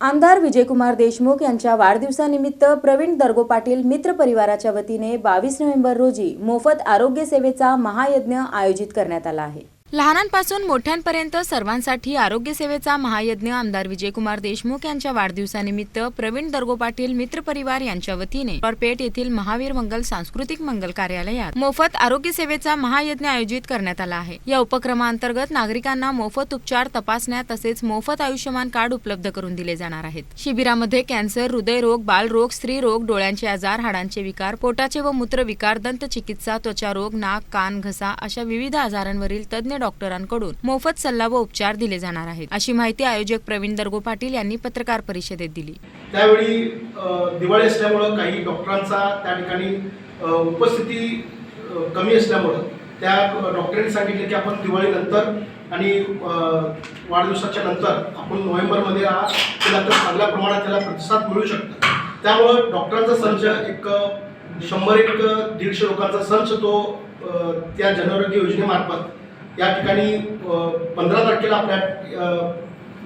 आमदार विजयकुमार देशमुख यांच्या वाढदिवसानिमित्त प्रवीण दर्गो पाटील मित्र परिवाराच्या वतीने बावीस नोव्हेंबर रोजी मोफत आरोग्य सेवेचा महायज्ञ आयोजित करण्यात आला आहे. लहानांपासून मोठ्यांपर्यंत सर्वांसाठी आरोग्य सेवेचा महायज्ञ आमदार विजयकुमार देशमुख यांच्या वाढदिवसानिमित्त प्रवीण दर्गो पाटील मित्र परिवार यांच्या वतीने पेठ येथील महावीर मंगल सांस्कृतिक मंगल कार्यालयात मोफत आरोग्य सेवेचा महायज्ञ आयोजित करण्यात आला आहे. या उपक्रमाअंतर्गत नागरिकांना मोफत उपचार तपासण्या तसेच मोफत आयुष्यमान कार्ड उपलब्ध करून दिले जाणार आहेत. शिबिरामध्ये कॅन्सर हृदयरोग बालरोग स्त्रीरोग डोळ्यांचे आजार हाडांचे विकार पोटाचे व मूत्र विकार दंत चिकित्सा त्वचारोग नाक कान घसा अशा विविध आजारांवरील तज्ज्ञ डॉक्टरांकडून मोफत सल्ला व उपचार दिले जाणार आहेत. अशी माहिती आयोजक प्रवीण दर्गो पाटील यांनी पत्रकार परिषदेत दिली. त्यावेळी दिवाळी असल्यामुळं काही डॉक्टरांचा त्या ठिकाणी उपस्थिती कमी असल्यामुळं त्या डॉक्टरांनी सांगितले की आपण दिवाळीनंतर आणि वाढदिवसाच्या नंतर आपण नोव्हेंबरमध्ये हा केला तर चांगल्या प्रमाणात त्याला प्रतिसाद मिळू शकतो. त्यामुळं डॉक्टरांचा संच एक शंभर एक दीडशे लोकांचा संच तो त्या जनआरोग्य योजनेमार्फत या ठिकाणी पंधरा तारखेला आपल्या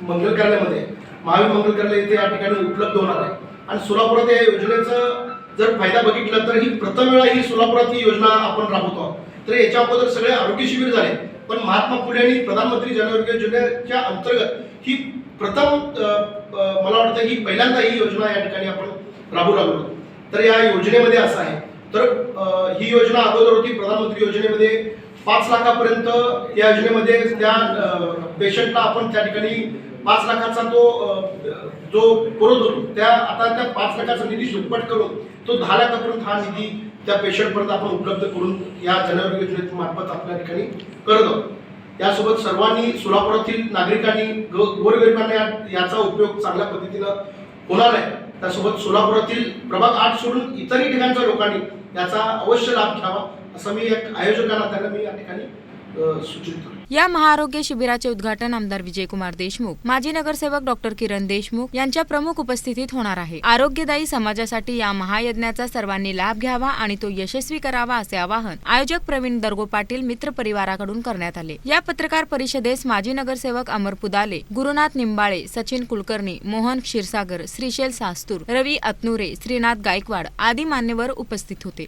मंगल कार्यालयामध्ये महावीर मंगल कार्यालय इथे या ठिकाणी उपलब्ध होणार आहे. आणि सोलापुरात या योजनेचा जर फायदा बघितला तर ही प्रथम वेळा ही सोलापुरात ही योजना आपण राबवतो आहोत. तर याच्या अगोदर सगळे आरोग्य शिबिर झाले पण महात्मा फुले आणि प्रधानमंत्री जन आरोग्य योजनेच्या अंतर्गत ही प्रथम मला वाटतं ही पहिल्यांदा ही योजना या ठिकाणी आपण राबू लागलो तर या योजनेमध्ये असं आहे. तर ही योजना अगोदर होती प्रधानमंत्री योजनेमध्ये. पाच लाखापर्यंत या योजनेमध्ये त्या पेशंटला आपण त्या ठिकाणी पाच लाखाचा तो जो पुरवत होतो त्या आता त्या पाच लाखाचा निधी दुप्पट करून तो दहा लाखापर्यंत हा निधी त्या पेशंटपर्यंत आपण उपलब्ध करून या जनआरोग्य योजनेमार्फत आपल्या ठिकाणी करत आहोत. यासोबत सर्वांनी सोलापुरातील नागरिकांनी ग गोरगरिबांना या- याचा उपयोग चांगल्या पद्धतीनं होणार आहे. त्यासोबत सोलापुरातील प्रभाग आठ सोडून इतरही ठिकाणच्या लोकांनी याचा अवश्य लाभ घ्यावा असं मी एक आयोजकाला त्यांना मी या ठिकाणी सूचित करतो. या महाआरोग्य शिबिराचे उद्घाटन आमदार विजयकुमार देशमुख माजी नगरसेवक डॉक्टर किरण देशमुख यांच्या प्रमुख उपस्थितीत होणार आहे. आरोग्यदायी समाजासाठी या महायज्ञाचा सर्वांनी लाभ घ्यावा आणि तो यशस्वी करावा असे आवाहन आयोजक प्रवीण दर्गो पाटील मित्र परिवाराकडून करण्यात आले. या पत्रकार परिषदेस माजी नगरसेवक अमर पुदाले गुरुनाथ निंबाळे सचिन कुलकर्णी मोहन क्षीरसागर श्रीशेल सास्तूर रवी अतनुरे श्रीनाथ गायकवाड आदी मान्यवर उपस्थित होते.